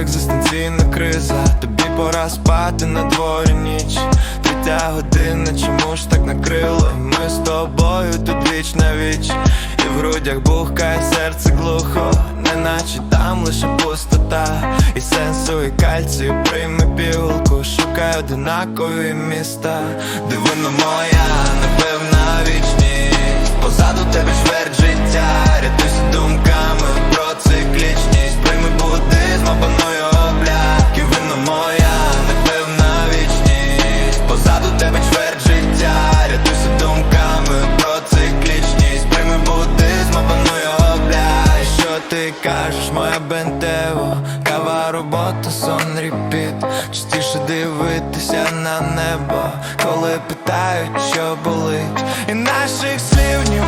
екзистенційна криза, тобі пора спати на дворі ніч. Третя година, чому ж так накрило? Ми з тобою тут віч на віч, і в грудях бухкає серце глухо, неначе там лише пустота, і сенсу, і кальцію прийми пігулку, шукай одинакові міста, дивино моя. Кажеш, моя бентево Кава, робота, сон, репіт Частіше дивитися на небо Коли питають, що болить. І наших слів німа